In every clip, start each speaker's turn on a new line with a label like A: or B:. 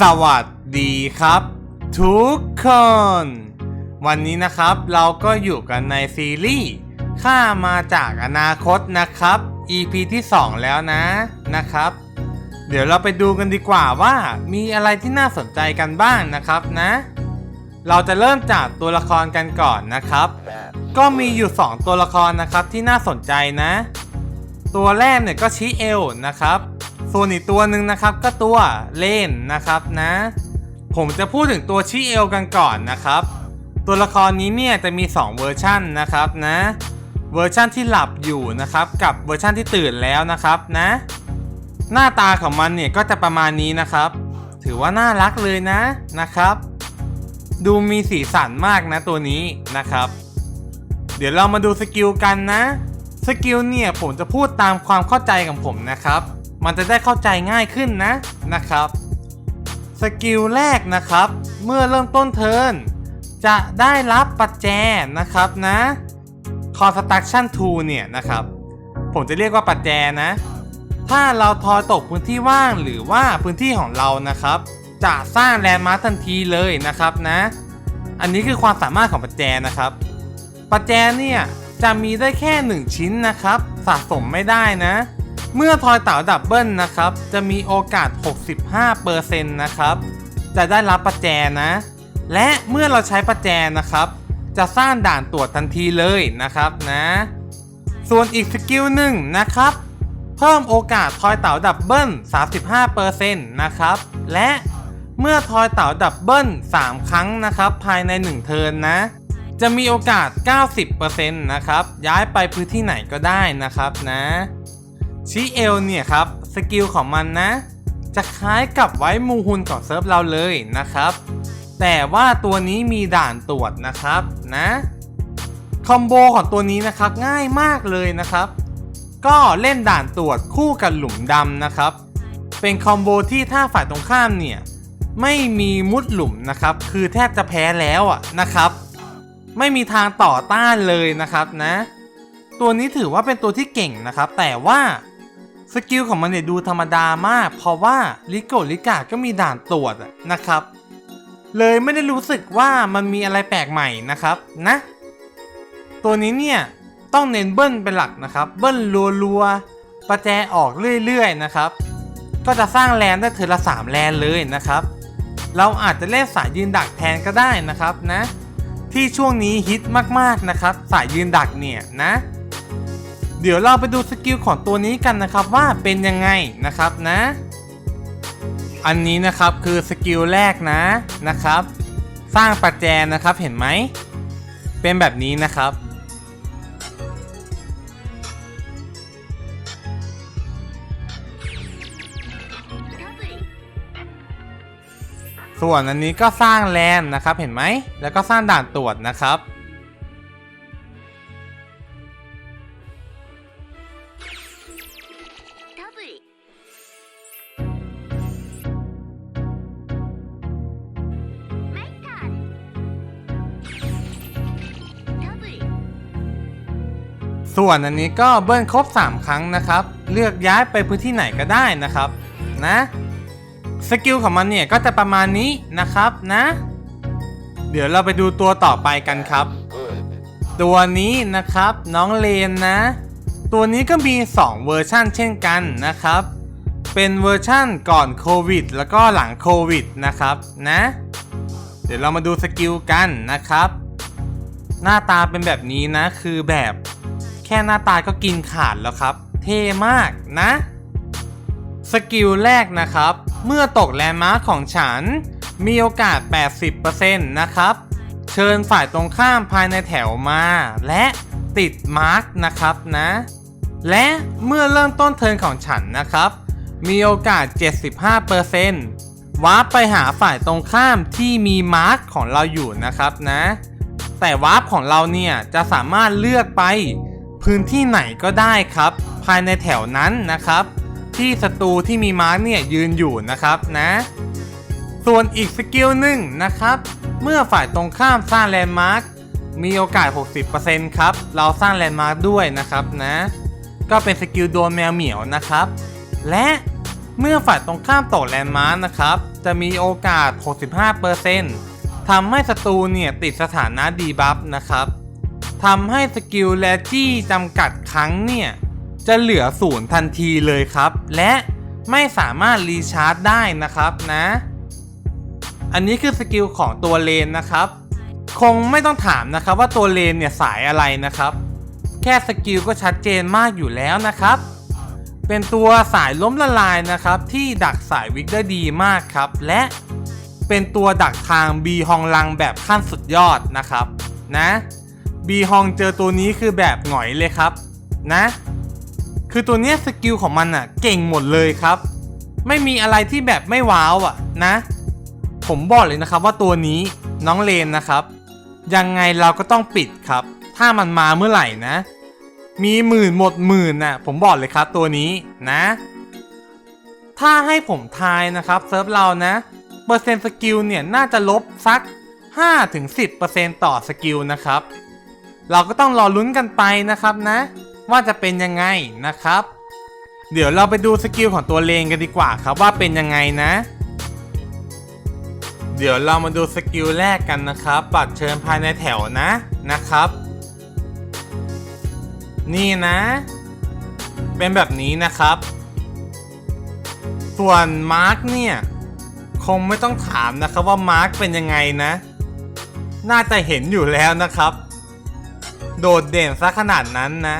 A: สวัสดีครับ ทุกคน วันนี้นะครับเราก็อยู่กันในซีรีส์ข้ามาจากอนาคตนะครับ EP ที่ 2 แล้วนะนะครับ เดี๋ยวเราไปดูกันดีกว่าว่ามีอะไรที่น่าสนใจกันบ้างนะครับนะ เราจะเริ่มจากตัวละครกันก่อนนะครับ ก็มีอยู่ 2 ตัวละครนะครับที่น่าสนใจนะ ตัวแรกเนี่ยก็ชิเอลนะครับ ส่วนอีกตัวหนึ่งนะครับก็ตัวเลนนะครับนะ ผมจะพูดถึงตัวชิเอลกันก่อนนะครับ ตัวละครนี้เนี่ยจะมี 2 เวอร์ชั่นนะครับนะเวอร์ชั่นที่หลับอยู่นะครับกับเวอร์ชั่นที่ตื่นแล้วนะครับนะ หน้าตาของมันเนี่ยก็จะประมาณนี้นะครับ ถือว่าน่ารักเลยนะนะครับ ดูมีสีสันมากนะตัวนี้นะครับ เดี๋ยวเรามาดูสกิลกันนะสกิลเนี่ยผมจะพูดตามความเข้าใจของผมนะครับ มันจะได้เข้าใจง่ายขึ้นนะนะครับสกิลแรกนะครับ เมื่อเริ่มต้นเทิร์นจะได้รับปัจแจนะครับนะ Construction Tool เนี่ยนะครับ ผมจะเรียกว่าปัจแจนะ ถ้าเราทอยตกพื้นที่ว่างหรือว่าพื้นที่ของเรานะครับ จะสร้างแลนด์มาร์คทันทีเลยนะครับนะ อันนี้คือความสามารถของปัจแจนะครับ ปัจแจเนี่ยจะมีได้แค่ 1 ชิ้นนะครับ สะสมไม่ได้นะ เมื่อทอยเต่าดับเบิลนะครับ จะมีโอกาส 65%นะครับ จะได้รับปัจแจนะ และเมื่อเราใช้ปัจแจนะครับ จะสร้างด่านตรวจทันทีเลยนะครับนะ ส่วนอีกสกิลหนึ่งนะครับ เพิ่มโอกาสทอยเต่าดับเบิล35%นะครับ และเมื่อทอยเต่าดับเบิล3 ครั้งนะครับ ภายใน 1 เทิร์นนะ จะมีโอกาส 90%นะครับ ย้ายไปพื้นที่ไหนก็ได้นะครับนะ ชิเอลเนี่ยครับ สกิลของมันนะ จะคล้ายกับไว้มูฮุนของเซิร์ฟเราเลยนะครับ แต่ว่าตัวนี้มีด่านตรวจนะครับนะคอมโบของตัวนี้นะครับง่ายมากเลยนะครับ ก็เล่นด่านตรวจคู่กับหลุมดำนะครับ เป็นคอมโบที่ถ้าฝ่ายตรงข้ามเนี่ยไม่มีมุดหลุมนะครับ คือแทบจะแพ้แล้วอะนะครับ ไม่มีทางต่อต้านเลยนะครับนะ ตัวนี้ถือว่าเป็นตัวที่เก่งนะครับ แต่ว่า สกิลของมันเนี่ยดูธรรมดามาก เพราะว่าลิโกลิกาก็มีด่านตรวจนะครับ เลยไม่ได้รู้สึกว่ามันมีอะไรแปลกใหม่นะครับนะ ตัวนี้เนี่ยต้องเน้นเบิ้ลเป็นหลักนะครับ เบิ้ลรัวๆประแจออกเรื่อยๆนะครับ ก็จะสร้างแลนได้เทอละสามแลนเลยนะครับ เราอาจจะเล่นสายยืนดักแทนก็ได้นะครับนะ ที่ช่วงนี้ฮิตมากๆนะครับ สายยืนดักเนี่ยนะ เดี๋ยวเราไปดูสกิลของตัวนี้กันนะครับว่าเป็นยังไงนะครับนะ อันนี้นะครับคือสกิลแรกนะนะครับ สร้างประแจนะครับเห็นไหม เป็นแบบนี้นะครับส่วนอันนี้ก็สร้างแลนนะครับเห็นไหม แล้วก็สร้างด่านตรวจนะครับ ส่วนอันนี้ก็เบิ้ลครบ 3 ครั้งนะครับ เลือกย้ายไปพื้นที่ไหนก็ได้นะครับนะสกิลของมันเนี่ยก็จะประมาณนี้นะครับนะ เดี๋ยวเราไปดูตัวต่อไปกันครับ ตัวนี้นะครับน้องเลนนะ ตัวนี้ก็มี 2 เวอร์ชั่นเช่นกันนะครับ เป็นเวอร์ชั่นก่อนโควิดแล้วก็หลังโควิดนะครับนะ เดี๋ยวเรามาดูสกิลกันนะครับ หน้าตาเป็นแบบนี้นะคือแบบ แค่หน้าตาก็กินขาดแล้วครับ เท่มากนะ สกิลแรกนะครับ เมื่อตกแลนด์มาร์คของฉัน มีโอกาส 80%นะครับ เชิญฝ่ายตรงข้ามภายในแถวมา และติดมาร์คนะครับนะ และเมื่อเริ่มต้นเทิร์นของฉันนะครับ มีโอกาส 75%วาร์ปไปหาฝ่ายตรงข้ามที่มีมาร์คของเราอยู่นะครับนะแต่วาร์ปของเราเนี่ยจะสามารถเลือกไป พื้นที่ไหนก็ได้ครับ ภายในแถวนั้นนะครับ ที่ศัตรูที่มีมาร์กเนี่ยยืนอยู่นะครับนะ ส่วนอีกสกิลหนึ่งนะครับ เมื่อฝ่ายตรงข้ามสร้างแลนด์มาร์กมีโอกาส 60%ครับ เราสร้างแลนด์มาร์กด้วยนะครับนะ ก็เป็นสกิลโดนแมวเหมียวนะครับ และเมื่อฝ่ายตรงข้ามตกแลนด์มาร์กนะครับ จะมีโอกาส 65%ทำให้ศัตรูเนี่ยติดสถานะดีบัฟนะครับ ทำให้สกิลและจี้จำกัดครั้งเนี่ย จะเหลือศูนย์ทันทีเลยครับ และไม่สามารถรีชาร์จได้นะครับนะ อันนี้คือสกิลของตัวเลนนะครับ คงไม่ต้องถามนะครับว่าตัวเลนเนี่ยสายอะไรนะครับ แค่สกิลก็ชัดเจนมากอยู่แล้วนะครับ เป็นตัวสายล้มละลายนะครับ ที่ดักสายวิกได้ดีมากครับ และเป็นตัวดักทางบีฮองลังแบบขั้นสุดยอดนะครับ นะ บีฮองเจอตัวนี้คือแบบหงอยเลยครับ นะ คือตัวเนี้ยสกิลของมันอะเก่งหมดเลยครับ ไม่มีอะไรที่แบบไม่ว้าวอะนะ ผมบอกเลยนะครับว่าตัวนี้น้องเลนนะครับ ยังไงเราก็ต้องปิดครับ ถ้ามันมาเมื่อไหร่นะ มีหมื่นหมดหมื่นน่ะผมบอกเลยครับตัวนี้นะ ถ้าให้ผมทายนะครับเซิร์ฟเรานะ เปอร์เซ็นต์สกิลเนี่ยน่าจะลบสัก 5-10%ต่อสกิลนะครับ เราก็ต้องรอลุ้นกันไปนะครับนะ ว่าจะเป็นยังไงนะครับ เดี๋ยวเราไปดูสกิลของตัวเลนกันดีกว่าครับว่าเป็นยังไงนะ เดี๋ยวเรามาดูสกิลแรกกันนะครับบัตรเชิญภายในแถวนะนะครับ นี่นะ เป็นแบบนี้นะครับ ส่วนมาร์กเนี่ยคงไม่ต้องถามนะครับว่ามาร์กเป็นยังไงนะ น่าจะเห็นอยู่แล้วนะครับ โดดเด่นซะขนาดนั้นนะ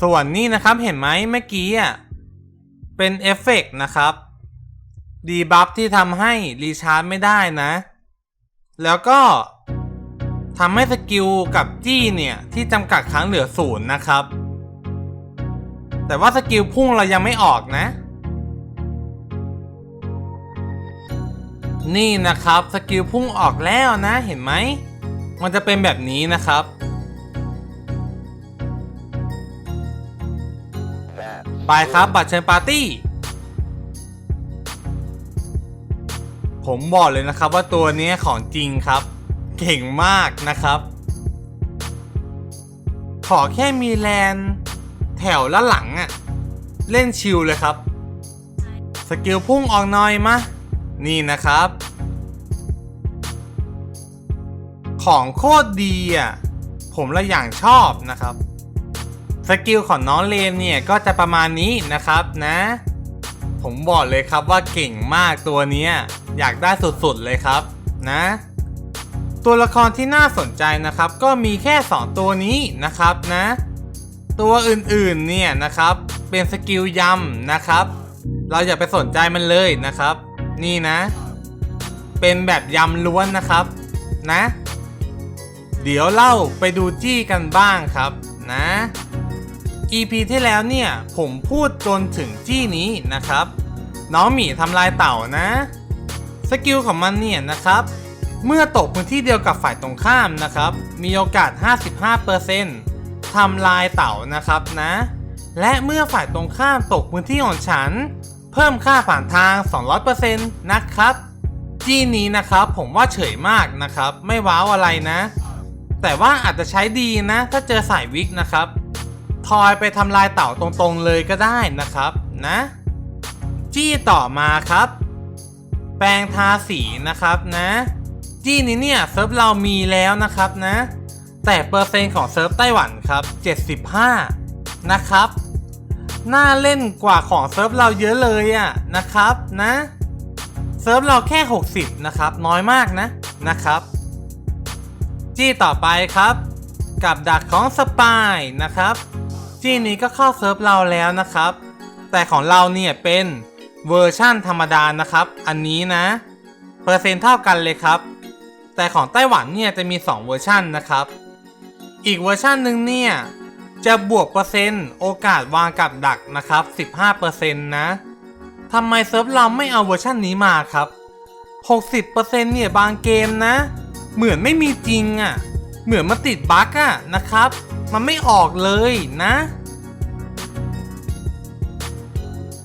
A: ส่วนนี้นะครับเห็นไหมเมื่อกี้อะ เป็นเอฟเฟกต์นะครับ ดีบัฟที่ทำให้รีชาร์จไม่ได้นะ แล้วก็ทำให้สกิลกับจี้เนี่ย ที่จำกัดครั้งเหลือศูนย์นะครับ แต่ว่าสกิลพุ่งเรายังไม่ออกนะ นี่นะครับสกิลพุ่งออกแล้วนะเห็นไหม มันจะเป็นแบบนี้นะครับ ไปครับบัตรเชิญปาร์ตี้ ผมบอกเลยนะครับว่าตัวนี้ของจริงครับ เก่งมากนะครับ ขอแค่มีแลนแถวละหลังอะเล่นชิลเลยครับ สกิลพุ่งออกน่อยมะ นี่นะครับ ของโคตรดีอะ ผมละอย่างชอบนะครับ สกิลของน้องเลนเนี่ยก็จะประมาณนี้นะครับนะ ผมบอกเลยครับว่าเก่งมากตัวนี้อยากได้สุดๆเลยครับนะ ตัวละครที่น่าสนใจนะครับ ก็มีแค่ 2 ตัวนี้นะครับนะ ตัวอื่นๆเนี่ยนะครับ เป็นสกิลยำนะครับ เราอย่าไปสนใจมันเลยนะครับ นี่นะ เป็นแบบยำล้วนนะครับนะ เดี๋ยวเล่าไปดูจี้กันบ้างครับนะ EP ที่แล้วเนี่ย ผมพูดจนถึงจี้นี้นะครับ น้องหมีทำลายเต่านะ สกิลของมันเนี่ยนะครับ เมื่อตกพื้นที่เดียวกับฝ่ายตรงข้ามนะครับ มีโอกาส 55%ทำลายเต่านะครับนะ และเมื่อฝ่ายตรงข้ามตกพื้นที่ของฉัน เพิ่มค่าผ่านทาง 200%นะครับจี้นี้นะครับผมว่าเฉยมากนะครับ ไม่ว้าวอะไรนะ แต่ว่าอาจจะใช้ดีนะ ถ้าเจอสายวิกนะครับทอยไปทำลายเต่าตรงๆเลยก็ได้นะครับนะ จี้ต่อมาครับ แปรงทาสีนะครับนะ จี้นี้เนี่ยเซิร์ฟเรามีแล้วนะครับนะ แต่เปอร์เซ็นต์ของเซิร์ฟไต้หวันครับ 75 นะครับ น่าเล่นกว่าของเซิร์ฟเราเยอะเลยอะนะครับนะ เซิร์ฟเราแค่ 60 นะครับ น้อยมากนะนะครับ จี้ต่อไปครับ กับดักของสปายนะครับ จี้นี้ก็เข้าเซิร์ฟเราแล้วนะครับ แต่ของเราเนี่ยเป็นเวอร์ชั่นธรรมดานะครับ อันนี้นะ เปอร์เซ็นต์เท่ากันเลยครับ แต่ของไต้หวันเนี่ยจะมี 2 เวอร์ชันนะครับ อีกเวอร์ชันหนึ่งเนี่ย จะบวกเปอร์เซ็นต์โอกาสวางกับดักนะครับ 15%นะทำไมเซิร์ฟเราไม่เอาเวอร์ชันนี้มาครับ 60%เนี่ยบางเกมนะ เหมือนไม่มีจริงอะ่ะ เหมือนมาติดบั๊กอะนะครับ มันไม่ออกเลยนะ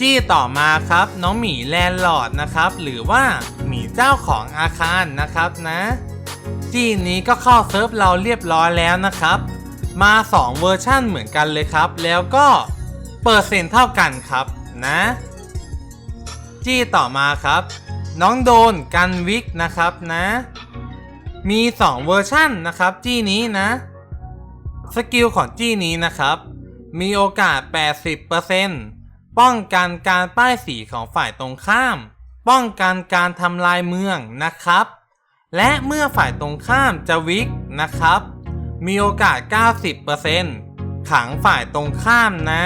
A: จี้ต่อมาครับน้องหมีแลนด์ลอร์ดนะครับ หรือว่าหมีเจ้าของอาคารนะครับนะจจี้นี้ก็เข้าเซิร์ฟเราเรียบร้อยแล้วนะครับ มา 2 เวอร์ชั่นเหมือนกันเลยครับ แล้วก็เปอร์เซ็นต์เท่ากันครับนะ จี้ต่อมาครับ น้องโดนกันวิกนะครับนะ มี 2 เวอร์ชั่นนะครับ จี้นี้นะ สกิลของจี้นี้นะครับ มีโอกาส 80%ป้องกันการป้ายสีของฝ่ายตรงข้าม ป้องกันการทำลายเมืองนะครับ และเมื่อฝ่ายตรงข้ามจะวิกนะครับ มีโอกาส 90%ขังฝ่ายตรงข้ามนะ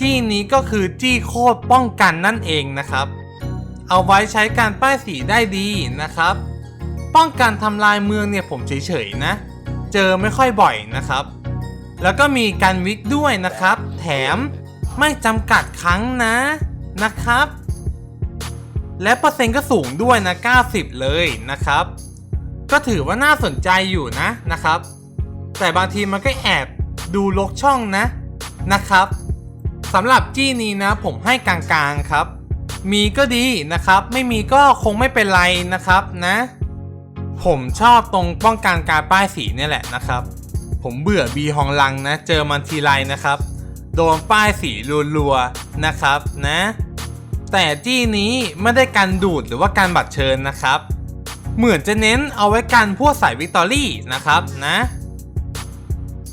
A: จี้นี้ก็คือจี้โคตรป้องกันนั่นเองนะครับ เอาไว้ใช้การป้ายสีได้ดีนะครับ ป้องกันทำลายเมืองเนี่ยผมเฉยๆนะ เจอไม่ค่อยบ่อยนะครับ แล้วก็มีการวิกด้วยนะครับ แถมไม่จำกัดครั้งนะนะครับ และเปอร์เซ็นต์ก็สูงด้วยนะ 90 เลยนะครับ ก็ถือว่าน่าสนใจอยู่นะนะครับ แต่บางทีมันก็แอบดูลกช่องนะนะครับสำหรับจี้นี้นะผมให้กลางๆครับ มีก็ดีนะครับ ไม่มีก็คงไม่เป็นไรนะครับนะ ผมชอบตรงป้องกันการป้ายสีเนี่ยแหละนะครับ ผมเบื่อบีฮองลังนะ เจอมันทีไรนะครับ โดนป้ายสีรัวๆนะครับนะ แต่จี้นี้ไม่ได้กันดูดหรือว่าการบัตรเชิญนะครับ เหมือนจะเน้นเอาไว้กันพวกสายวิกตอรี่นะครับนะ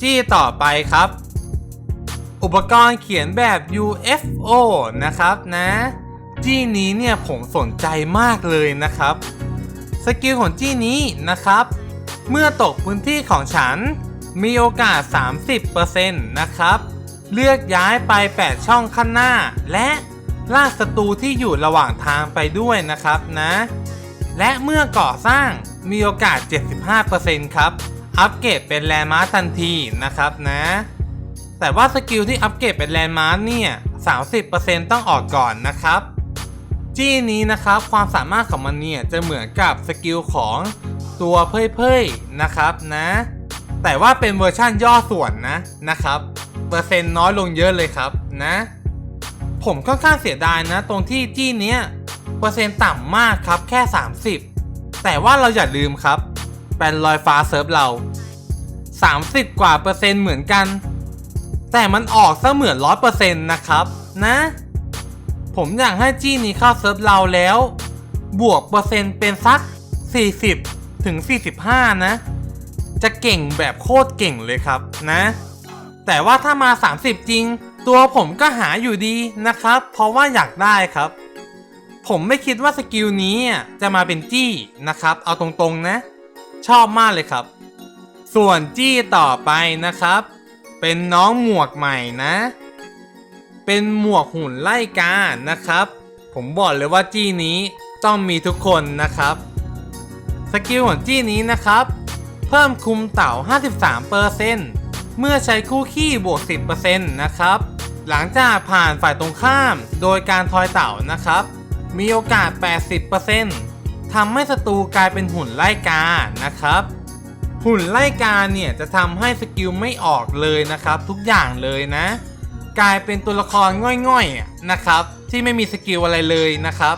A: จี้ต่อไปครับ อุปกรณ์เขียนแบบ UFO นะครับนะจี้นี้เนี่ยผมสนใจมากเลยนะครับ สกิลของจี้นี้นะครับ เมื่อตกพื้นที่ของฉันมีโอกาส 30%นะครับ เลือกย้ายไป 8 ช่องข้างหน้า และลากศัตรูที่อยู่ระหว่างทางไปด้วยนะครับนะ และเมื่อก่อสร้างมีโอกาส 75%ครับ อัปเกรดเป็นแลนด์มาร์คทันทีนะครับนะ แต่ว่าสกิลที่อัปเกรดเป็นแลนด์มาร์คเนี่ย 30%ต้องออกก่อนนะครับ จี้นี้นะครับความสามารถของมันเนี่ย จะเหมือนกับสกิลของตัวเพยเพยๆนะครับนะ แต่ว่าเป็นเวอร์ชั่นย่อส่วนนะนะครับ เปอร์เซ็นต์น้อยลงเยอะเลยครับนะ ผมค่อนข้างเสียดายนะ ตรงที่จี้เนี้ยเปอร์เซ็นต์ต่ำมากครับแค่ 30 แต่ว่าเราอย่าลืมครับ ป็นลอยฟ้าเซิร์ฟเรา 30 กว่าเปอร์เซ็นต์เหมือนกัน แต่มันออกซะเหมือนร้อยเปอร์เซ็นต์นะครับ นะ ผมอยากให้จี้นี้เข้าเซิร์ฟเราแล้ว บวกเปอร์เซ็นต์เป็นสัก 40 ถึง 45 นะ จะเก่งแบบโคตรเก่งเลยครับนะ แต่ว่าถ้ามา 30 จริง ตัวผมก็หาอยู่ดีนะครับ เพราะว่าอยากได้ครับผมไม่คิดว่าสกิลนี้จะมาเป็นจี้นะครับ เอาตรงๆนะ ชอบมากเลยครับ ส่วนจี้ต่อไปนะครับ เป็นน้องหมวกใหม่นะ เป็นหมวกหุ่นไล่กานะครับ ผมบอกเลยว่าจี้นี้ต้องมีทุกคนนะครับ สกิลของจี้นี้นะครับ เพิ่มคุมเต่า 53%เมื่อใช้คู่ขี้บวก 10%นะครับ หลังจากผ่านฝ่ายตรงข้ามโดยการทอยเต่านะครับ มีโอกาส 80% ทำให้ศัตรูกลายเป็นหุ่นไล่กานะครับ หุ่นไล่กาเนี่ยจะทำให้สกิลไม่ออกเลยนะครับ ทุกอย่างเลยนะ กลายเป็นตัวละครง่อยๆนะครับ ที่ไม่มีสกิลอะไรเลยนะครับ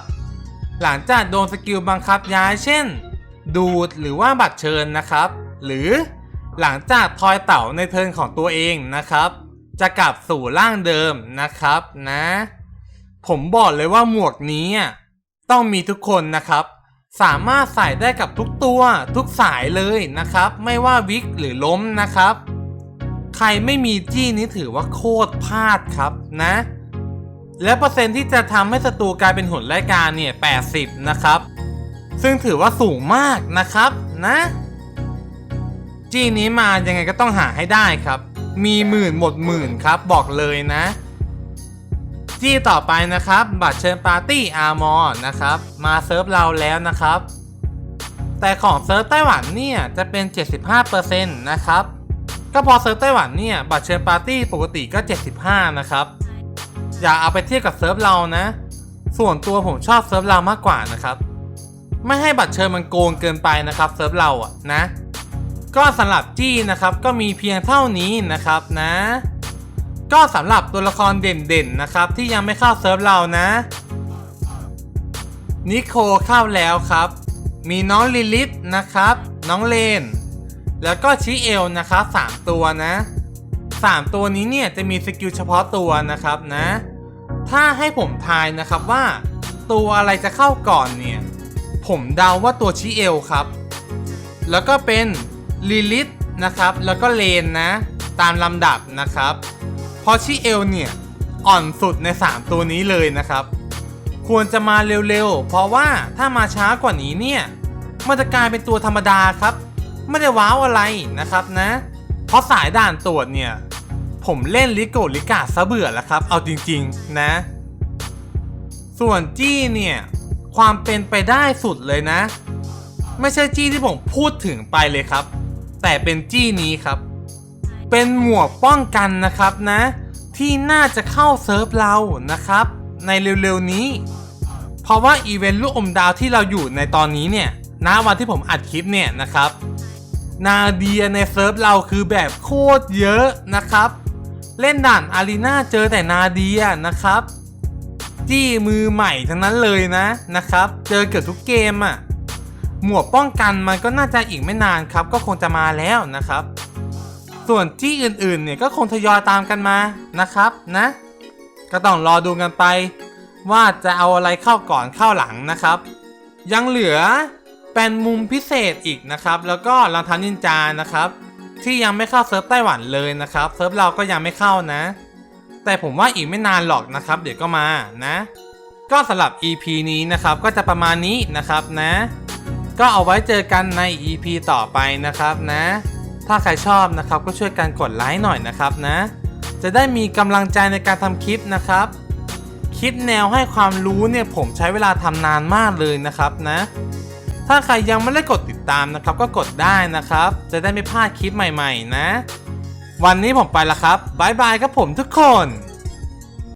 A: หลังจากโดนสกิลบังคับย้ายเช่น ดูดหรือว่าบัตรเชิญนะครับ หรือหลังจากทอยเต่าในเทิร์นของตัวเองนะครับ จะกลับสู่ร่างเดิมนะครับนะ ผมบอกเลยว่าหมวกนี้ต้องมีทุกคนนะครับ สามารถใส่ได้กับทุกตัวทุกสายเลยนะครับ ไม่ว่าวิกหรือล้มนะครับ ใครไม่มีจี้นี้ถือว่าโคตรพลาดครับนะ และเปอร์เซ็นต์ที่จะทำให้ศัตรูกลายเป็นหุ่นไล่กาเนี่ย 80 นะครับ ซึ่งถือว่าสูงมากนะครับนะ จี้นี้มายังไงก็ต้องหาให้ได้ครับ มีหมื่นหมดหมื่นครับบอกเลยนะ จี้ต่อไปนะครับ บัตรเชิญปาร์ตี้อาร์มอนะครับ มาเซิร์ฟเราแล้วนะครับ แต่ของเซิร์ฟไต้หวันเนี่ยจะเป็น 75%นะครับ ก็พอเซิร์ฟไต้หวันเนี่ยบัตรเชิญปาร์ตี้ปกติก็ 75 นะครับ อย่าเอาไปเทียบกับเซิร์ฟเรานะ ส่วนตัวผมชอบเซิร์ฟเรามากกว่านะครับ ไม่ให้บัตรเชิญมันโกงเกินไปนะครับเซิร์ฟเราอะนะ ก็สำหรับจี้นะครับก็มีเพียงเท่านี้นะครับนะ ก็สำหรับตัวละครเด่นๆนะครับ ที่ยังไม่เข้าเซิร์ฟเรานะ นิโคเข้าแล้วครับ มีน้องลิลิตนะครับ น้องเลน แล้วก็ชิเอลนะครับสามตัวนะสามตัวนี้เนี่ยจะมีสกิลเฉพาะตัวนะครับนะ ถ้าให้ผมทายนะครับว่า ตัวอะไรจะเข้าก่อนเนี่ย ผมเดาว่าตัวชิเอลครับ แล้วก็เป็นลิลิทนะครับ แล้วก็เลนนะ ตามลำดับนะครับ พราะชิเอลเนี่ย อ่อนสุดใน 3 ตัวนี้เลยนะครับ ควรจะมาเร็วๆ เพราะว่าถ้ามาช้ากว่านี้เนี่ย มันจะกลายเป็นตัวธรรมดาครับ ไม่ได้ว้าวอะไรนะครับนะ เพราะสายด่านตรวจเนี่ย ผมเล่นลิโกลิกาซะเบื่อแล้วครับ เอาจริงๆนะ ส่วนจี้เนี่ย ความเป็นไปได้สุดเลยนะ ไม่ใช่จี้ที่ผมพูดถึงไปเลยครับ แต่เป็นจี้นี้ครับ เป็นหมวกป้องกันนะครับนะ ที่น่าจะเข้าเซิร์ฟเรานะครับ ในเร็วๆนี้ เพราะว่าอีเวนต์ลูกอมดาวที่เราอยู่ในตอนนี้เนี่ยณวันที่ผมอัดคลิปเนี่ยนะครับ นาเดียในเซิร์ฟเราคือแบบโคตรเยอะนะครับ เล่นด่านอารีนาเจอแต่นาเดียนะครับ จี้มือใหม่ทั้งนั้นเลยนะนะครับ เจอเกือบทุกเกมอะ่ะหมวกป้องกันมันก็น่าจะอีกไม่นานครับ ก็คงจะมาแล้วนะครับ ส่วนจี้อื่นๆเนี่ยก็คงทยอยตามกันมานะครับนะ ก็ต้องรอดูกันไป ว่าจะเอาอะไรเข้าก่อนเข้าหลังนะครับ ยังเหลือเป็นมุมพิเศษอีกนะครับ แล้วก็รองเท้านินจานะครับ ที่ยังไม่เข้าเซิร์ฟไต้หวันเลยนะครับเซิร์ฟเราก็ยังไม่เข้านะ แต่ผมว่าอีกไม่นานหรอกนะครับ เดี๋ยวก็มานะ ก็สำหรับ EP นี้นะครับก็จะประมาณนี้นะครับนะ ก็เอาไว้เจอกันใน EP ต่อไปนะครับนะ ถ้าใครชอบนะครับก็ช่วยกันกดไลค์หน่อยนะครับนะ จะได้มีกำลังใจในการทำคลิปนะครับ คลิปแนวให้ความรู้เนี่ยผมใช้เวลาทำนานมากเลยนะครับนะ ถ้าใครยังไม่ได้กดติดตามนะครับ ก็กดได้นะครับ จะได้ไม่พลาดคลิปใหม่ ๆ นะ วันนี้ผมไปละครับบายบายครับผมทุกคน